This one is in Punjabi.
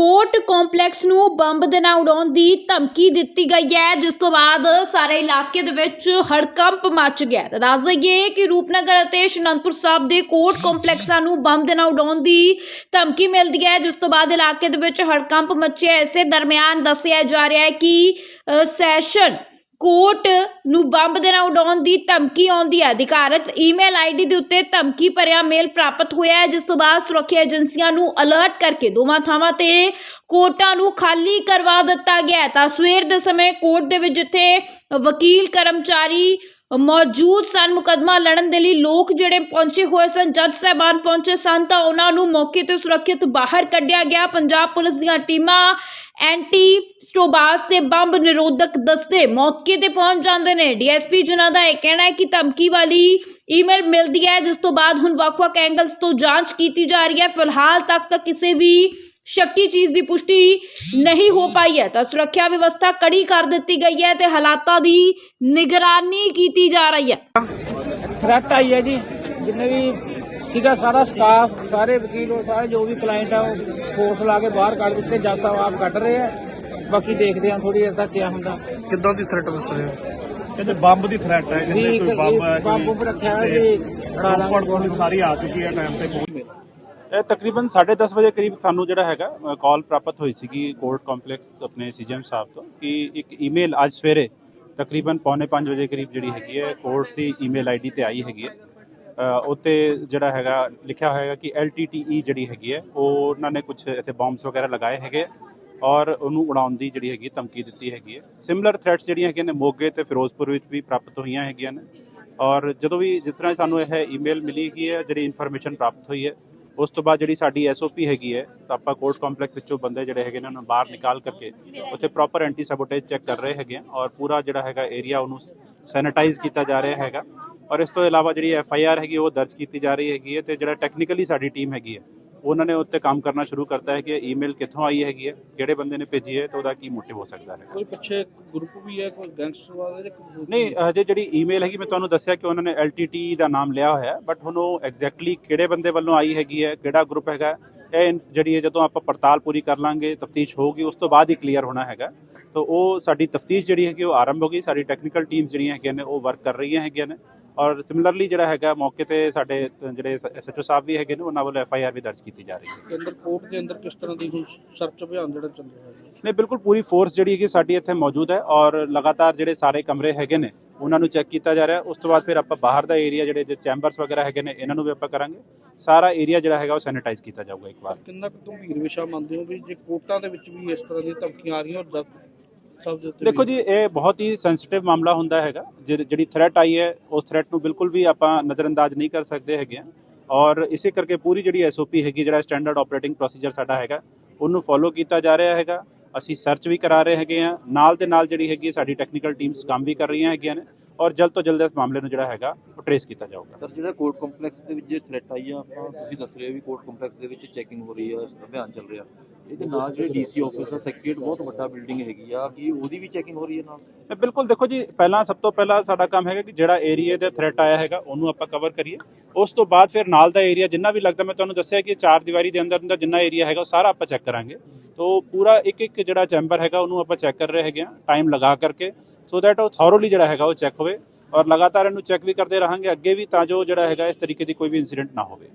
ਕੋਰਟ ਕੰਪਲੈਕਸ ਨੂੰ ਬੰਬ ਦੇ ਨਾਲ ਉਡਾਉਣ ਦੀ ਧਮਕੀ ਦਿੱਤੀ ਗਈ ਹੈ, ਜਿਸ ਤੋਂ ਬਾਅਦ ਸਾਰੇ ਇਲਾਕੇ ਦੇ ਵਿੱਚ ਹੜਕੰਪ ਮਚ ਗਿਆ ਤਾਂ ਦੱਸ ਦਈਏ ਕਿ ਰੂਪਨਗਰ ਅਤੇ ਅਨੰਦਪੁਰ ਸਾਹਿਬ ਦੇ ਕੋਰਟ ਕੰਪਲੈਕਸਾਂ ਨੂੰ ਬੰਬ ਦੇ ਨਾਲ ਉਡਾਉਣ ਦੀ ਧਮਕੀ ਮਿਲਦੀ ਹੈ, ਜਿਸ ਤੋਂ ਬਾਅਦ ਇਲਾਕੇ ਦੇ ਵਿੱਚ ਹੜਕੰਪ ਮਚਿਆ ਇਸੇ ਦਰਮਿਆਨ ਦੱਸਿਆ ਜਾ ਰਿਹਾ ਹੈ ਕਿ ਸੈਸ਼ਨ ਕੋਰਟ ਨੂੰ ਬੰਬ ਦੇ ਨਾਲ ਉਡਾਉਣ ਦੀ ਧਮਕੀ ਆਉਂਦੀ ਹੈ ਅਧਿਕਾਰਤ ਈਮੇਲ ਆਈਡੀ ਦੇ ਉੱਤੇ ਧਮਕੀ ਭਰਿਆ ਮੇਲ ਪ੍ਰਾਪਤ ਹੋਇਆ ਹੈ, ਜਿਸ ਤੋਂ ਬਾਅਦ ਸੁਰੱਖਿਆ ਏਜੰਸੀਆਂ ਨੂੰ ਅਲਰਟ ਕਰਕੇ ਦੋਵਾਂ ਥਾਵਾਂ ਤੇ ਕੋਰਟਾਂ ਨੂੰ ਖਾਲੀ ਕਰਵਾ ਦਿੱਤਾ ਗਿਆ ਤਾਂ ਸਵੇਰ ਦੇ ਸਮੇਂ ਕੋਰਟ ਦੇ ਵਿੱਚ ਜਿੱਥੇ ਵਕੀਲ ਕਰਮਚਾਰੀ ਮੌਜੂਦ ਸਨ। ਮੁਕਦਮਾ ਲੜਨ ਦੇ ਲਈ ਲੋਕ ਜਿਹੜੇ ਪਹੁੰਚੇ ਹੋਏ ਸਨ, ਜੱਜ ਸਾਹਿਬਾਨ ਪਹੁੰਚੇ ਸਨ, ਤਾਂ ਉਹਨਾਂ ਨੂੰ ਮੌਕੇ ਤੇ ਸੁਰੱਖਿਅਤ ਬਾਹਰ ਕੱਢਿਆ ਗਿਆ। ਪੰਜਾਬ ਪੁਲਿਸ ਦੀਆਂ ਟੀਮਾਂ ਐਂਟੀ ਸਟੋਬਾਸ ਤੇ ਬੰਬ ਨਿਰੋਧਕ ਦਸਤੇ ਮੌਕੇ ਤੇ ਪਹੁੰਚ ਜਾਂਦੇ ਨੇ। ਡੀਐਸਪੀ ਜਿਨ੍ਹਾਂ ਦਾ ਇਹ ਕਹਿਣਾ ਹੈ ਕਿ ਧਮਕੀ ਵਾਲੀ ਈਮੇਲ ਮਿਲਦੀ ਹੈ, ਜਿਸ ਤੋਂ ਬਾਅਦ ਹੁਣ ਵੱਖ-ਵੱਖ ਐਂਗਲਸ ਤੋਂ ਜਾਂਚ ਕੀਤੀ ਜਾ ਰਹੀ ਹੈ। ਫਿਲਹਾਲ ਤੱਕ ਤਾਂ ਕਿਸੇ ਵੀ ਸ਼ੱਕੀ ਚੀਜ਼ ਦੀ ਪੁਸ਼ਟੀ ਨਹੀਂ ਹੋ ਪਾਈ ਹੈ। ਤਾਂ ਸੁਰੱਖਿਆ ਵਿਵਸਥਾ ਕੜੀ ਕਰ ਦਿੱਤੀ ਗਈ ਹੈ ਤੇ ਹਾਲਾਤਾਂ ਦੀ ਨਿਗਰਾਨੀ ਕੀਤੀ ਜਾ ਰਹੀ ਹੈ। ਥ੍ਰੈਟ ਆਈ ਹੈ ਜੀ। ਜਿੰਨੇ ਵੀ ਸੀਗਾ ਸਾਰਾ ਸਟਾਫ ਸਾਰੇ ਵਕੀਲ ਉਹ ਸਾਰੇ ਜੋ ਵੀ ਕਲਾਇੰਟ ਆ ਉਹ ਫੋਰਸ ਲਾ ਕੇ ਬਾਹਰ ਕੱਢ ਦਿੱਤੇ ਜੱਜ ਸਾਹਿਬ ਆਪ ਕੱਢ ਰਹੇ ਆ। ਬਾਕੀ ਦੇਖਦੇ ਆ ਥੋੜੀ ਦੇਰ ਤੱਕ ਕੀ ਹੁੰਦਾ। ਕਿੱਦਾਂ ਦੀ ਥ੍ਰੈਟ ਹੋ? ਕਹਿੰਦੇ ਬੰਬ ਦੀ ਥ੍ਰੈਟ ਹੈ ਕਹਿੰਦੇ ਕੋਈ ਬੰਬ ਹੈ ਬੰਬ ਬੰਬ ਰੱਖਿਆ ਹੈ ਜੀ ਰੋਪੜ ਪੁਲਿਸ ਸਾਰੀ ਆ ਚੁੱਕੀ ਹੈ ਟਾਈਮ ਤੇ ਪਹੁੰਚ ਇਹ ਤਕਰੀਬਨ 10:30 ਵਜੇ ਕਰੀਬ ਸਾਨੂੰ ਜਿਹੜਾ ਹੈਗਾ ਕਾਲ ਪ੍ਰਾਪਤ ਹੋਈ ਸੀਗੀ ਕੋਰਟ ਕੰਪਲੈਕਸ ਆਪਣੇ ਸੀਜੀਐਮ ਸਾਹਿਬ ਤੋਂ ਕਿ ਇੱਕ ਈਮੇਲ ਅੱਜ ਸਵੇਰੇ ਤਕਰੀਬਨ ਪੌਣੇ 5 ਵਜੇ ਕਰੀਬ ਜਿਹੜੀ ਹੈਗੀ ਹੈ ਕੋਰਟ ਦੀ ਈਮੇਲ ਆਈਡੀ ਤੇ ਆਈ ਹੈਗੀ ਹੈ। ਉੱਤੇ ਜਿਹੜਾ ਹੈਗਾ, ਲਿਖਿਆ ਹੋਏਗਾ ਕਿ LTTE ਜਿਹੜੀ ਹੈਗੀ ਹੈ, ਉਹ ਉਹਨਾਂ ਨੇ ਕੁਝ ਇੱਥੇ ਬੰਬਸ ਵਗੈਰਾ ਲਗਾਏ ਹੈਗੇ ਔਰ ਉਹਨੂੰ ਉਡਾਉਣ ਦੀ ਜਿਹੜੀ ਹੈਗੀ ਧਮਕੀ ਦਿੱਤੀ ਹੈਗੀ ਹੈ। ਸਿਮਿਲਰ ਥ੍ਰੈਟਸ ਜਿਹੜੀਆਂ ਹੈਗੀਆਂ ਨੇ, ਮੋਗੇ ਤੇ ਫਿਰੋਜ਼ਪੁਰ ਵਿੱਚ ਵੀ ਪ੍ਰਾਪਤ ਹੋਈਆਂ ਹੈਗੀਆਂ ਨੇ ਔਰ ਜਦੋਂ ਵੀ ਜਿਸ ਤਰ੍ਹਾਂ ਸਾਨੂੰ ਇਹ ਈਮੇਲ ਮਿਲੀ ਹੈਗੀ ਹੈ, ਜਿਹੜੀ ਇਨਫੋਰਮੇਸ਼ਨ ਪ੍ਰਾਪਤ ਹੋਈ ਹੈ, ਉਸ ਤੋਂ ਬਾਅਦ ਜਿਹੜੀ ਸਾਡੀ ਐਸਓਪੀ ਹੈਗੀ ਹੈ, ਤਾਂ ਆਪਾਂ ਕੋਰਟ ਕੰਪਲੈਕਸ ਵਿੱਚੋਂ ਬੰਦੇ ਜਿਹੜੇ ਹੈਗੇ ਨੇ, ਉਹਨਾਂ ਨੂੰ ਬਾਹਰ ਨਿਕਾਲ ਕਰਕੇ ਉੱਥੇ ਪ੍ਰੋਪਰ ਐਂਟੀ ਸੈਬੋਟੇਜ ਚੈੱਕ ਕਰ ਰਹੇ ਹੈਗੇ ਆ ਔਰ ਪੂਰਾ ਜਿਹੜਾ ਹੈਗਾ ਏਰੀਆ ਉਹਨੂੰ ਸੈਨੀਟਾਈਜ਼ ਕੀਤਾ ਜਾ ਰਿਹਾ ਹੈਗਾ। ਔਰ ਇਸ ਤੋਂ ਇਲਾਵਾ ਜਿਹੜੀ ਐਫ ਆਈ ਆਰ ਹੈਗੀ ਉਹ ਦਰਜ ਕੀਤੀ ਜਾ ਰਹੀ ਹੈਗੀ ਹੈ ਤੇ ਜਿਹੜਾ ਟੈਕਨੀਕਲੀ ਸਾਡੀ ਟੀਮ ਹੈਗੀ ਹੈ ਉਹਨਾਂ ਨੇ ਉੱਤੇ ਕੰਮ ਕਰਨਾ ਸ਼ੁਰੂ ਕਰਤਾ ਹੈ ਕਿ ਈਮੇਲ ਕਿੱਥੋਂ ਆਈ ਹੈਗੀ ਹੈ ਕਿਹੜੇ ਬੰਦੇ ਨੇ ਭੇਜੀ ਹੈ ਤੇ ਉਹਦਾ ਕੀ ਮੋਟਿਵ ਹੋ ਸਕਦਾ ਹੈ ਕੋਈ ਪਿੱਛੇ ਗਰੁੱਪ ਵੀ ਹੈ ਕੋਈ ਗੈਂਗਸਟਰਵਾਦ ਹੈ ਜਾਂ ਕੋਈ ਨਹੀਂ ਹਜੇ ਜਿਹੜੀ ਈਮੇਲ ਹੈਗੀ ਮੈਂ ਤੁਹਾਨੂੰ ਦੱਸਿਆ ਕਿ ਉਹਨਾਂ ਨੇ LTT ਦਾ ਨਾਮ ਲਿਆ ਹੋਇਆ ਹੈ ਬਟ ਹੁਣ ਉਹ ਐਗਜ਼ੈਕਟਲੀ ਕਿਹੜੇ ਬੰਦੇ ਵੱਲੋਂ ਆਈ ਹੈਗੀ ਹੈ ਕਿਹੜਾ ਗਰੁੱਪ ਹੈਗਾ ਇਹ ਜਿਹੜੀ ਹੈ ਜਦੋਂ ਆਪਾਂ ਪੜਤਾਲ ਪੂਰੀ ਕਰ ਲਾਂਗੇ ਤਫਤੀਸ਼ ਹੋਊਗੀ ਉਸ ਤੋਂ ਬਾਅਦ ਹੀ ਕਲੀਅਰ ਹੋਣਾ ਹੈਗਾ। ਤਾਂ ਉਹ ਸਾਡੀ ਤਫਤੀਸ਼ ਜਿਹੜੀ ਹੈਗੀ ਉਹ ਆਰੰਭ ਹੋ ਗਈ। ਸਾਡੀ ਟੈਕਨੀਕਲ ਟੀਮਸ ਜਿਹੜੀਆਂ ਹੈਗੀਆਂ ਨੇ ਉਹ ਵਰਕ ਕਰ ਰਹੀਆਂ ਹੈਗੀਆਂ ਨੇ। ਔਰ ਸਿਮਿਲਰਲੀ ਜਿਹੜਾ ਹੈਗਾ ਮੌਕੇ ਤੇ ਸਾਡੇ ਜਿਹੜੇ ਐਸਐਚਓ ਸਾਹਿਬ ਵੀ ਹੈਗੇ ਨੇ ਉਹਨਾਂ ਵੱਲੋਂ ਐਫਆਈਆਰ ਵੀ ਦਰਜ ਕੀਤੀ ਜਾ ਰਹੀ ਹੈ। ਦੇ ਅੰਦਰ ਕੋਰਟ ਦੇ ਅੰਦਰ ਕਿਸ ਤਰ੍ਹਾਂ ਦੀ ਹੁਣ ਸਰਚ ਅਭਿਆਨ ਜਿਹੜਾ ਚੱਲ ਰਿਹਾ ਹੈ? ਨਹੀਂ ਬਿਲਕੁਲ ਪੂਰੀ ਫੋਰਸ ਜਿਹੜੀ ਹੈਗੀ ਸਾਡੀ ਇੱਥੇ ਮੌਜੂਦ ਹੈ। ਔਰ ਲਗਾਤਾਰ ਜਿਹੜੇ ਸਾਰੇ ਕਮਰੇ ਹੈਗੇ ਨੇ ਉਹਨਾਂ ਨੂੰ ਚੈੱਕ ਕੀਤਾ ਜਾ ਰਿਹਾ ਉਸ ਤੋਂ ਬਾਅਦ ਫਿਰ ਆਪਾਂ ਬਾਹਰ ਦਾ ਏਰੀਆ ਜਿਹੜੇ ਜੇ ਚੈਂਬਰਸ ਵਗੈਰਾ ਹੈਗੇ ਨੇ ਇਹਨਾਂ ਨੂੰ ਵੀ ਆਪਾਂ ਕਰਾਂਗੇ। ਸਾਰਾ ਏਰੀਆ ਜਿਹੜਾ ਹੈਗਾ ਉਹ ਸੈਨੀਟਾਈਜ਼ ਕੀਤਾ ਜਾਊਗਾ ਇੱਕ ਵਾਰ। ਕਿੰਨਾ ਕੁ ਗੰਭੀਰ ਵਿਸ਼ਾ ਮੰਨਦੇ ਹੋ ਵੀ ਜੇ ਕੋਰਟਾਂ ਦੇ ਵਿੱਚ ਵੀ ਇਸ ਤਰ੍ਹਾਂ ਦੀਆਂ ਧਮਕੀਆਂ ਆ ਰਹੀਆਂ ਔਰ ਦੇਖੋ ਜੀ ਇਹ ਬਹੁਤ ਹੀ ਸੈਂਸਿਟਿਵ ਮਾਮਲਾ ਹੁੰਦਾ ਹੈਗਾ। ਜਿਹੜੀ ਜਿਹੜੀ ਥ੍ਰੈਟ ਆਈ ਹੈ ਉਸ ਥ੍ਰੈਟ ਨੂੰ ਬਿਲਕੁਲ ਵੀ ਆਪਾਂ ਨਜ਼ਰਅੰਦਾਜ਼ ਨਹੀਂ ਕਰ ਸਕਦੇ ਹੈਗੇ ਆ। ਔਰ ਇਸੇ ਕਰਕੇ ਪੂਰੀ ਜਿਹੜੀ ਐਸਓਪੀ ਹੈਗੀ ਜਿਹੜਾ ਸਟੈਂਡਰਡ ਆਪਰੇਟਿੰਗ ਪ੍ਰੋਸੀਜਰ ਸਾਡਾ ਹੈਗਾ ਉਹਨੂੰ ਫੋਲੋ ਕੀਤਾ ਜਾ ਰਿਹਾ ਹੈਗਾ। ਅਸੀਂ ਸਰਚ ਵੀ ਕਰਾ ਰਹੇ ਹੈਗੇ ਆ ਨਾਲ ਦੇ ਨਾਲ ਜਿਹੜੀ ਹੈਗੀ ਸਾਡੀ ਟੈਕਨੀਕਲ ਟੀਮਸ ਕੰਮ ਵੀ ਕਰ ਰਹੀਆਂ ਹੈਗੀਆਂ ਨੇ ਔਰ ਜਲਦ ਤੋਂ ਜਲਦ ਇਸ ਮਾਮਲੇ ਨੂੰ ਜਿਹੜਾ ਹੈਗਾ ਉਹ ਟਰੇਸ ਕੀਤਾ ਜਾਊਗਾ। ਸਰ ਜਿਹੜਾ ਕੋਰਟ ਕੰਪਲੈਕਸ ਦੇ ਵਿੱਚ ਜੇ ਥ੍ਰੈਟ ਆਈ ਆ, ਆਪਾਂ ਤੁਸੀਂ ਦੱਸ ਰਹੇ ਹੋ ਵੀ ਕੋਰਟ ਕੰਪਲੈਕਸ ਦੇ ਵਿੱਚ ਚੈਕਿੰਗ ਹੋ ਰਹੀ ਆ, ਅਭਿਆਨ ਚੱਲ ਰਿਹਾ। ਇਹਦੇ ਨਾਲ ਜਿਹੜੇ ਡੀਸੀ ਆਫਿਸ ਆ ਸੈਕਟਰੀਏਟ ਬਹੁਤ ਵੱਡਾ ਬਿਲਡਿੰਗ ਹੈਗੀ ਆ, ਕੀ ਉਹਦੀ ਵੀ ਚੈਕਿੰਗ ਹੋ ਰਹੀ ਹੈ ਨਾਲ? ਬਿਲਕੁਲ ਦੇਖੋ ਜੀ, ਪਹਿਲਾਂ ਸਭ ਤੋਂ ਪਹਿਲਾਂ ਸਾਡਾ ਕੰਮ ਹੈਗਾ ਕਿ ਜਿਹੜਾ ਏਰੀਆ ਦੇ ਥ੍ਰੈਟ ਆਇਆ ਹੈਗਾ, ਉਹਨੂੰ ਆਪਾਂ ਕਵਰ ਕਰੀਏ। ਉਸ ਤੋਂ ਬਾਅਦ ਫਿਰ ਨਾਲ ਦਾ ਏਰੀਆ ਜਿੰਨਾ ਵੀ ਲੱਗਦਾ, ਮੈਂ ਤੁਹਾਨੂੰ ਦੱਸਿਆ ਕਿ ਚਾਰ ਦੀਵਾਰੀ ਦੇ ਅੰਦਰ ਅੰਦਰ ਜਿੰਨਾ ਏਰੀਆ ਹੈਗਾ, ਉਹ ਸਾਰਾ ਆਪਾਂ ਚੈੱਕ ਕਰਾਂਗੇ। ਤੋਂ ਪੂਰਾ ਇੱਕ ਇੱਕ ਜਿਹੜਾ ਚੈਂਬਰ ਹੈਗਾ, ਉਹਨੂੰ ਆਪਾਂ ਚੈੱਕ ਕਰ ਰਹੇ ਹੈਗੇ ਆ ਟਾਈਮ ਲਗਾ ਕਰਕੇ। ਸੋ ਦੈਟ ਉਹ ਥੋਰੋਲੀ ਜਿਹੜਾ ਹੈਗਾ, ਉਹ ਚੈੱਕ ਹੋਵੇ। ਔਰ ਲਗਾਤਾਰ ਇਹਨੂੰ ਚੈੱਕ ਵੀ ਕਰਦੇ ਰਹਾਂਗੇ, ਅੱਗੇ ਵੀ ਤਾਂ ਜੋ ਜਿਹੜਾ ਹੈਗਾ, ਇਸ ਤਰੀਕੇ ਦੀ ਕੋਈ ਵੀ ਇਨਸੀਡੈਂਟ ਨਾ ਹੋਵੇ।